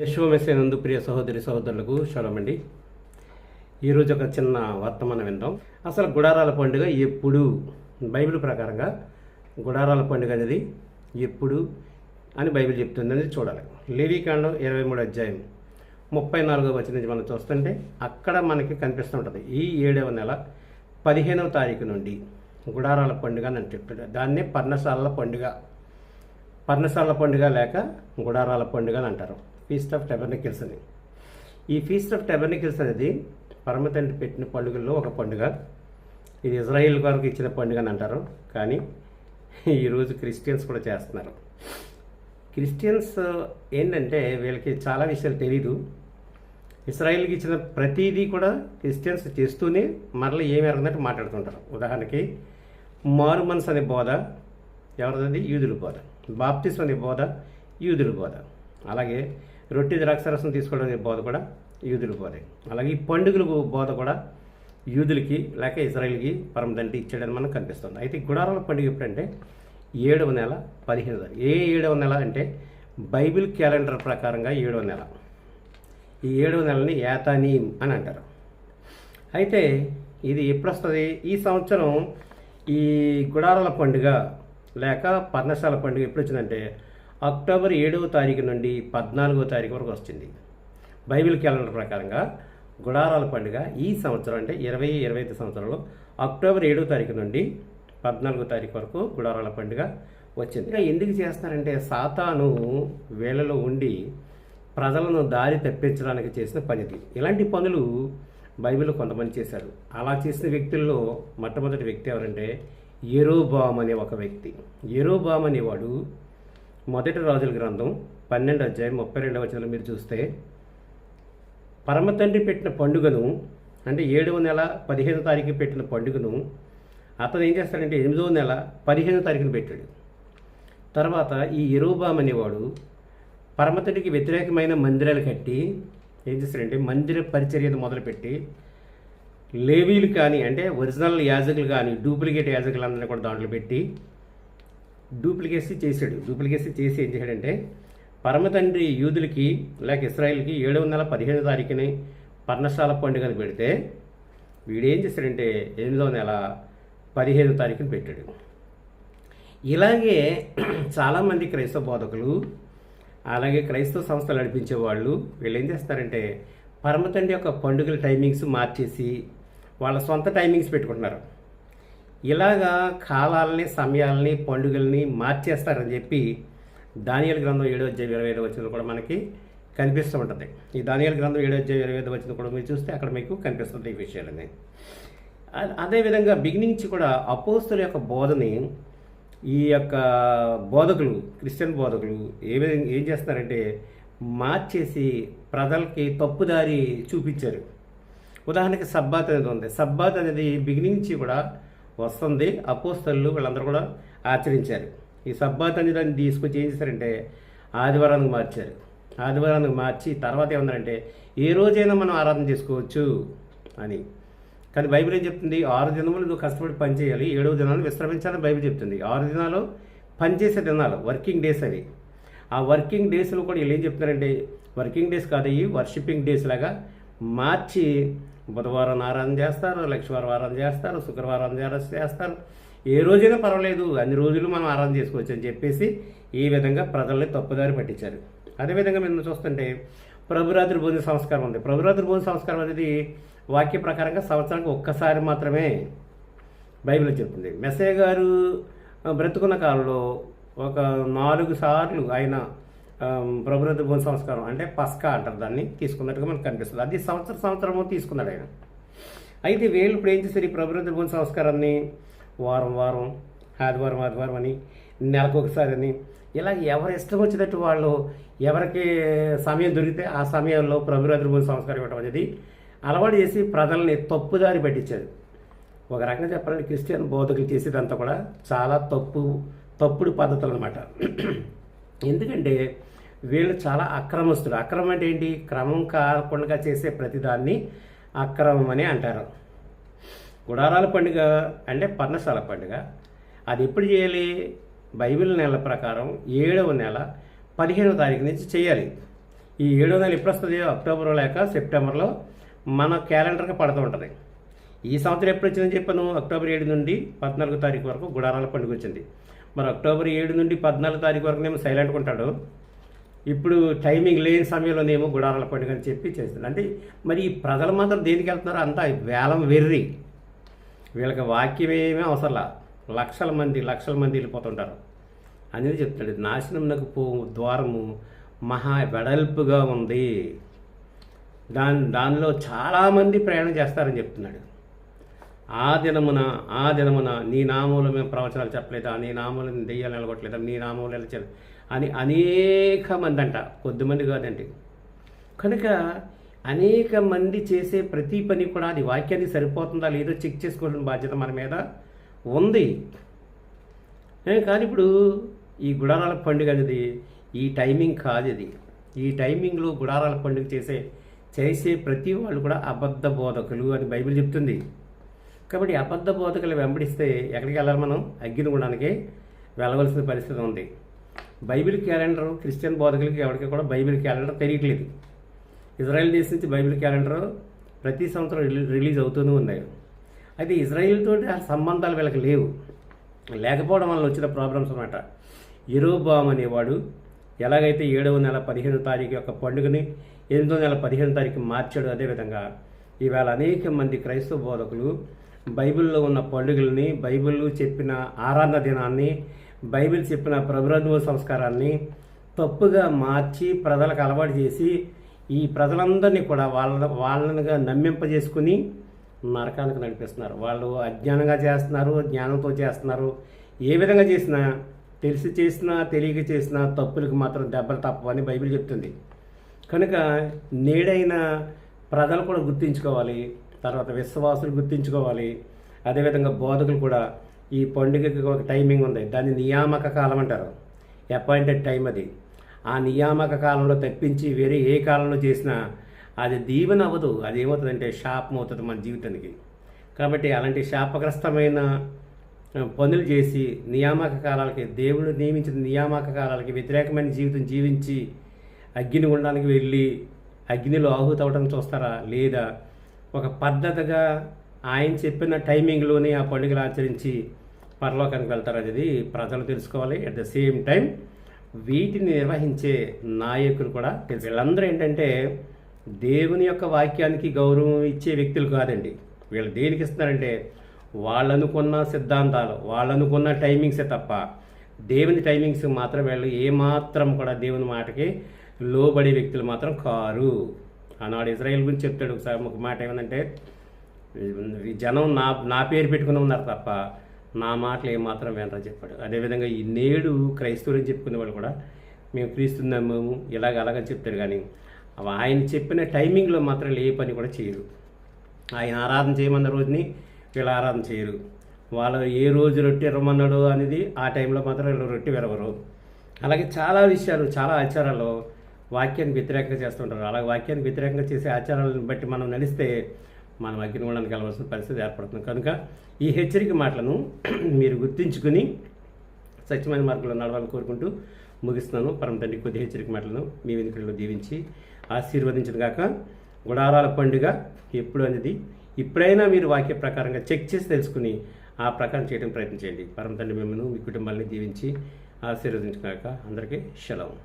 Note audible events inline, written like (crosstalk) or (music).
యశోమెసేనందు ప్రియ సహోదరి సహోదరులకు శరణమండి ఈరోజు ఒక చిన్న వర్తమానం విందాం. అసలు గుడారాల పండుగ ఎప్పుడు? బైబిల్ ప్రకారంగా గుడారాల పండుగ అనేది ఎప్పుడు అని బైబిల్ చెప్తుంది అనేది చూడాలి. లేవీకాండం ఇరవై మూడు అధ్యాయం ముప్పై నాలుగో వచ్చిన నుంచి మనం చూస్తుంటే అక్కడ మనకి కనిపిస్తూ ఉంటుంది. ఈ ఏడవ నెల పదిహేనవ తారీఖు నుండి గుడారాల పండుగ అని చెప్తాడు దాన్నే పర్ణశాలల పండుగ. పర్ణశాల పండుగ లేక గుడారాల పండుగ అని అంటారు. ఫీస్ట్ ఆఫ్ టెబర్నికల్స్ అని. ఈ ఫీస్ట్ ఆఫ్ టెబర్నికల్స్ అనేది పరమతండ్రి పెట్టిన పండుగల్లో ఒక పండుగ. ఇది ఇజ్రాయిల్ వరకు ఇచ్చిన పండుగ అని అంటారు. కానీ ఈరోజు క్రిస్టియన్స్ కూడా చేస్తున్నారు. క్రిస్టియన్స్ ఏంటంటే వీళ్ళకి చాలా విషయాలు తెలీదు. ఇస్రాయిల్కి ఇచ్చిన ప్రతిదీ కూడా క్రిస్టియన్స్ చేస్తూనే మరలా ఏమి ఎరగనట్టు మాట్లాడుతుంటారు. ఉదాహరణకి మారు మనసు అనే బోధ ఎవరిది యూదుల బోధ. బాప్తిస్ అనే బోధ యూదుల బోధ. అలాగే రొట్టె ద్రాక్షరసం తీసుకోవడం అనే బోధ కూడా యూదుల బోధే అలాగే ఈ పండుగలకు బోధ కూడా యూదులకి లేక ఇజ్రాయిల్కి పరమదండి ఇచ్చాడని మనకు కనిపిస్తుంది. అయితే గుడారాల పండుగ ఎప్పుడంటే ఏడవ నెల పదిహేను తారీఖు. ఏ ఏడవ నెల అంటే బైబిల్ క్యాలెండర్ ప్రకారంగా ఏడవ నెల. ఈ ఏడవ నెలని యాతానీం అని అంటారు. అయితే ఇది ఎప్పుడు వస్తుంది? ఈ సంవత్సరం ఈ గుడారాల పండుగ లేక పర్ణశాల పండుగ ఎప్పుడు వచ్చిందంటే అక్టోబర్ ఏడవ తారీఖు నుండి పద్నాలుగో తారీఖు వరకు వచ్చింది బైబిల్ క్యాలెండర్ ప్రకారంగా గుడారాల పండుగ ఈ సంవత్సరం అంటే ఇరవై ఇరవై ఐదు సంవత్సరంలో అక్టోబర్ ఏడవ తారీఖు నుండి పద్నాలుగో తారీఖు వరకు గుడారాల పండుగ వచ్చింది. ఇంకా ఎందుకు చేస్తున్నారంటే సాతాను వేళలో ఉండి ప్రజలను దారి తప్పించడానికి చేసిన పనిది ఇలాంటి పనులు బైబిల్లో కొంతమంది చేశారు. అలా చేసిన వ్యక్తుల్లో మొట్టమొదటి వ్యక్తి ఎవరంటే ఎరోబామ్ అనే ఒక వ్యక్తి. ఎరోబామ్ అనేవాడు మొదటి రాజుల గ్రంథం పన్నెండు అధ్యాయం ముప్పై రెండవ వచనంలో మీరు చూస్తే పరమతండ్రి పెట్టిన పండుగను అంటే ఏడవ నెల పదిహేను తారీఖు పెట్టిన పండుగను అతను ఏం చేస్తాడంటే ఎనిమిదవ నెల పదిహేను తారీఖున పెట్టాడు. తర్వాత ఈ ఎరువుబామ్ అనేవాడు పరమతండ్రికి వ్యతిరేకమైన మందిరాలు కట్టి ఏం చేస్తాడంటే మందిర పరిచర్యను మొదలుపెట్టి లేవీలు కానీ అంటే ఒరిజినల్ యాజకులు కానీ డూప్లికేట్ యాజకులందరినీ కూడా దాంట్లో పెట్టి డూప్లికేసీ చేశాడు. డూప్లికేసీ చేసి ఏం చేశాడంటే పరమతండ్రి యూదులకి లేక ఇస్రాయిల్కి ఏడవ నెల పదిహేను తారీఖుని పర్ణశాల పండుగను పెడితే వీడేం చేశాడంటే ఎనిమిదవ నెల పదిహేను తారీఖుని పెట్టాడు. ఇలాగే (clears throat) చాలామంది క్రైస్తవ బోధకులు అలాగే క్రైస్తవ సంస్థలు నడిపించే వాళ్ళు వీళ్ళు ఏం చేస్తారంటే పరమతండ్రి యొక్క పండుగల టైమింగ్స్ మార్చేసి వాళ్ళ సొంత టైమింగ్స్ పెట్టుకుంటున్నారు. ఇలాగా కాలాలని సమయాలని పండుగల్ని మార్చేస్తారని చెప్పి దానియల్ గ్రంథం ఏడో అధ్యాయం ఇరవై ఐదు వచ్చిన కూడా మనకి కనిపిస్తూ ఉంటుంది. ఈ దానియల్ గ్రంథం ఏడో అధ్యాయం ఇరవై ఐదు వచ్చిన కూడా మీరు చూస్తే అక్కడ మీకు కనిపిస్తుంది ఈ విషయాలని అదేవిధంగా బిగినింగ్ నుంచి కూడా అపోస్తుల యొక్క బోధని ఈ యొక్క బోధకులు క్రిస్టియన్ బోధకులు ఏ విధంగా ఏం చేస్తున్నారంటే మార్చేసి ప్రజలకి తప్పుదారి చూపించారు. ఉదాహరణకి సబ్బాత్ అనేది ఉంది. సబ్బాత్ అనేది బిగినింగ్ నుంచి కూడా వస్తుంది. అపోస్తలు వీళ్ళందరూ కూడా ఆచరించారు. ఈ సబ్బాత్ అనే దాన్ని తీసుకొచ్చి ఏం చేశారంటే ఆదివారానికి మార్చారు. ఆదివారానికి మార్చి తర్వాత ఏమన్నారంటే ఏ రోజైనా మనం ఆరాధన చేసుకోవచ్చు అని. కానీ బైబిల్ ఏం చెప్తుంది? ఆరు దినములు నువ్వు కష్టపడి పని చేయాలి ఏడవ దినాలు విశ్రమించాలని బైబిల్ చెప్తుంది. ఆరు దినాలు పనిచేసే దినాలు వర్కింగ్ డేస్ అవి. ఆ వర్కింగ్ డేస్లో కూడా వీళ్ళు ఏం చెప్తున్నారంటే వర్కింగ్ డేస్ కాదు ఇవి వర్షిపింగ్ డేస్ లాగా మార్చి బుధవారం ఆరాధన చేస్తారు లక్ష్మీవారం ఆరాధన చేస్తారు శుక్రవారం ఆరాధన చేస్తారు. ఏ రోజైనా పర్వాలేదు అన్ని రోజులు మనం ఆరాధన చేసుకోవచ్చు అని చెప్పేసి ఈ విధంగా ప్రజల్ని తప్పుదారి పట్టించారు. అదేవిధంగా మేము చూస్తుంటే ప్రభురాత్రి భోజన సంస్కారం ఉంది. ప్రభురాత్రి భోజన సంస్కారం అనేది వాక్య ప్రకారంగా సంవత్సరానికి ఒక్కసారి మాత్రమే బైబిల్ చెప్తుంది. మెస్సయ్య గారు బ్రతుకున్న కాలంలో ఒక నాలుగు సార్లు ఆయన ప్రభుత్వ భూమి సంస్కారం అంటే పస్కా అంటారు దాన్ని తీసుకున్నట్టుగా మనకు కనిపిస్తుంది. అది సంవత్సరం సంవత్సరము తీసుకున్నాడు ఆయన. అయితే వీళ్ళు ఇప్పుడు ఏం చేశారు? ఈ ప్రభుత్వ భూమి సంస్కారాన్ని వారం వారం ఆదివారం ఆదివారం అని నెలకు ఒకసారి అని ఇలా ఎవరి ఇష్టం వచ్చినట్టు వాళ్ళు ఎవరికి సమయం దొరికితే ఆ సమయంలో ప్రభుత్వ భూమి సంస్కారం ఇవ్వడం అనేది అలవాటు చేసి ప్రజల్ని తప్పుదారి పట్టించారు. ఒక రకంగా చెప్పాలంటే క్రిస్టియన్ బోధకులు చేసేదంతా కూడా చాలా తప్పు తప్పుడు పద్ధతులు అనమాట (clears throat) ఎందుకంటే వీళ్ళు చాలా అక్రమస్తులు. అక్రమం అంటే ఏంటి? క్రమం కాకుండా చేసే ప్రతిదాన్ని అక్రమం అని అంటారు. గుడారాల పండుగ అంటే పర్ణశాల పండుగ. అది ఎప్పుడు చేయాలి? బైబిల్ నెల ప్రకారం ఏడవ నెల పదిహేనవ తారీఖు నుంచి చేయాలి. ఈ ఏడవ నెల ఎప్పుడు వస్తుంది? అక్టోబర్ లేక సెప్టెంబర్లో మన క్యాలెండర్కి పడుతూ ఉంటుంది. ఈ సంవత్సరం ఎప్పుడు వచ్చిందని చెప్పాను? అక్టోబర్ ఏడు నుండి పద్నాలుగో తారీఖు వరకు గుడారాల పండుగ వచ్చింది. మరి అక్టోబర్ ఏడు నుండి పద్నాలుగు తారీఖు వరకు నేను సైలెంట్గా ఉంటాడు. ఇప్పుడు టైమింగ్ లేని సమయంలోనేమో గుడారాల పండుగ అని చెప్పి చేస్తున్నారు. అంటే మరి ఈ ప్రజలు మాత్రం దేనికి వెళ్తున్నారో? అంతా వేలం వెర్రి. వీళ్ళకి వాక్యం ఏమీ అవసరంలా లక్షల మంది లక్షల మంది వెళ్ళిపోతుంటారు. అనేది చెప్తాడు నాశనంకు పో ద్వారము మహా వెడల్పుగా ఉంది. దాని దానిలో చాలామంది ప్రయాణం చేస్తారని చెప్తున్నాడు. ఆ దినమున ఆ దినమున నీ నామూలు మేము ప్రవచనాలు చెప్పలేదా? నీ నామూలు దెయ్యాలు నిలగొట్టలేదా? నీ నామూలు ఎలా అని అనేక మంది అంట కొద్దిమంది కాదండి. కనుక అనేక మంది చేసే ప్రతి పని కూడా అది వాక్యానికి సరిపోతుందా లేదో చెక్ చేసుకోవాల్సిన బాధ్యత మన మీద ఉంది. కానీ ఇప్పుడు ఈ గుడారాల పండుగ అనేది ఈ టైమింగ్ కాదు ఇది. ఈ టైమింగ్లో గుడారాల పండుగ చేసే చేసే ప్రతి వాళ్ళు కూడా అబద్ధ బోధకులు అని బైబిల్ చెప్తుంది. కాబట్టి అబద్ధ బోధకులు వెంబడిస్తే ఎక్కడికి వెళ్ళాలి మనం? అగ్గిని గుణానికి వెళ్ళవలసిన పరిస్థితి ఉంది. బైబిల్ క్యాలెండర్ క్రిస్టియన్ బోధకులకి ఎవరికి కూడా బైబిల్ క్యాలెండర్ తెలియట్లేదు. ఇజ్రాయెల్ దేశం నుంచి బైబిల్ క్యాలెండర్ ప్రతి సంవత్సరం రిలీజ్ అవుతూనే ఉన్నాయి. అయితే ఇజ్రాయిల్తో ఆ సంబంధాలు వీళ్ళకి లేవు. లేకపోవడం వల్ల వచ్చిన ప్రాబ్లమ్స్ అనమాట ఎరోబామ్ అనేవాడు ఎలాగైతే ఏడవ నెల పదిహేను తారీఖు యొక్క పండుగని ఎనిమిదో నెల పదిహేను తారీఖు మార్చాడు అదేవిధంగా ఈవేళ అనేక మంది క్రైస్తవ బోధకులు బైబిల్లో ఉన్న పండుగల్ని బైబిల్ చెప్పిన ఆరాధన దినాన్ని బైబిల్ చెప్పిన ప్రభుత్వ సంస్కారాన్ని తప్పుగా మార్చి ప్రజలకు అలవాటు చేసి ఈ ప్రజలందరినీ కూడా వాళ్ళ వాళ్ళనిగా నమ్మింపజేసుకుని నరకానికి నడిపిస్తున్నారు. వాళ్ళు అజ్ఞానంగా చేస్తున్నారు జ్ఞానంతో చేస్తున్నారు. ఏ విధంగా చేసినా తెలిసి చేసినా తెలియక చేసినా తప్పులకు మాత్రం దెబ్బలు తప్పవని బైబిల్ చెప్తుంది. కనుక నేడైన ప్రజలు కూడా గుర్తించుకోవాలి తర్వాత విశ్వాసులు గుర్తించుకోవాలి. అదేవిధంగా బోధకులు కూడా ఈ పండుగకి ఒక టైమింగ్ ఉంది. దాన్ని నియామక కాలం అంటారు. అపాయింటెడ్ టైం అది. ఆ నియామక కాలంలో తప్పించి వేరే ఏ కాలంలో చేసినా అది దీవెన అవ్వదు. అది ఏమవుతుందంటే శాపం అవుతుంది మన జీవితానికి. కాబట్టి అలాంటి శాపగ్రస్తమైన పనులు చేసి నియామక కాలాలకి దేవుడు నియమించిన నియామక కాలాలకి వ్యతిరేకమైన జీవితం జీవించి అగ్ని ఉండడానికి వెళ్ళి అగ్నిలో ఆహుతి అవడం చూస్తారా? లేదా ఒక పద్ధతిగా ఆయన చెప్పిన టైమింగ్లోనే ఆ పండుగలు ఆచరించి పరలోకానికి వెళ్తారు అనేది ప్రజలు తెలుసుకోవాలి. అట్ ద సేమ్ టైం వీటిని నిర్వహించే నాయకులు కూడా తెలుసు. వీళ్ళందరూ ఏంటంటే దేవుని యొక్క వాక్యానికి గౌరవం ఇచ్చే వ్యక్తులు కాదండి. వీళ్ళు దేనికి ఇస్తున్నారంటే వాళ్ళనుకున్న సిద్ధాంతాలు వాళ్ళనుకున్న టైమింగ్సే తప్ప దేవుని టైమింగ్స్ మాత్రం వీళ్ళు ఏమాత్రం కూడా దేవుని మాటకి లోబడే వ్యక్తులు మాత్రం కారు. ఆనాడు ఇజ్రాయెల్ గురించి చెప్తాడు. ఒకసారి ఒక మాట ఏమందంటే జనం నా నా పేరు పెట్టుకుని ఉన్నారు తప్ప నా మాటలు ఏమాత్రం వినరని చెప్పాడు. అదేవిధంగా ఈ నేడు క్రైస్తవులని చెప్పుకునే వాళ్ళు కూడా మేము క్రీస్తు మేము ఇలాగ అలాగని చెప్తాడు కానీ ఆయన చెప్పిన టైమింగ్లో మాత్రం ఏ పని కూడా చేయరు. ఆయన ఆరాధన చేయమన్న రోజుని వీళ్ళు ఆరాధన చేయరు. వాళ్ళు ఏ రోజు రొట్టె ఇవ్వమన్నాడు అనేది ఆ టైంలో మాత్రం వీళ్ళు రొట్టె విరవరు. అలాగే చాలా విషయాలు చాలా ఆచారాలు వాక్యానికి వ్యతిరేకంగా చేస్తుంటారు. అలాగే వాక్యానికి వ్యతిరేకంగా చేసే ఆచారాలను బట్టి మనం నడిస్తే మనం అగ్నిగుండానికి వెళ్ళవలసిన పరిస్థితి ఏర్పడుతుంది. కనుక ఈ హెచ్చరిక మాటలను (clears throat) మీరు గుర్తించుకుని సత్యమైన మార్గంలో నడవాలని కోరుకుంటూ ముగిస్తున్నాను. పరమ తండ్రి కొద్ది హెచ్చరిక మాటలను మీ వెనుకల్లో దీవించి ఆశీర్వదించిన గాక గుడారాల పండుగ ఎప్పుడు అనేది ఇప్పుడైనా మీరు వాక్య ప్రకారంగా చెక్ చేసి తెలుసుకుని ఆ ప్రకారం చేయడం ప్రయత్నం చేయండి పరమ తండ్రి మిమ్మల్ని మీ కుటుంబాన్ని దీవించి ఆశీర్వదించిన గాక అందరికీ సెలవు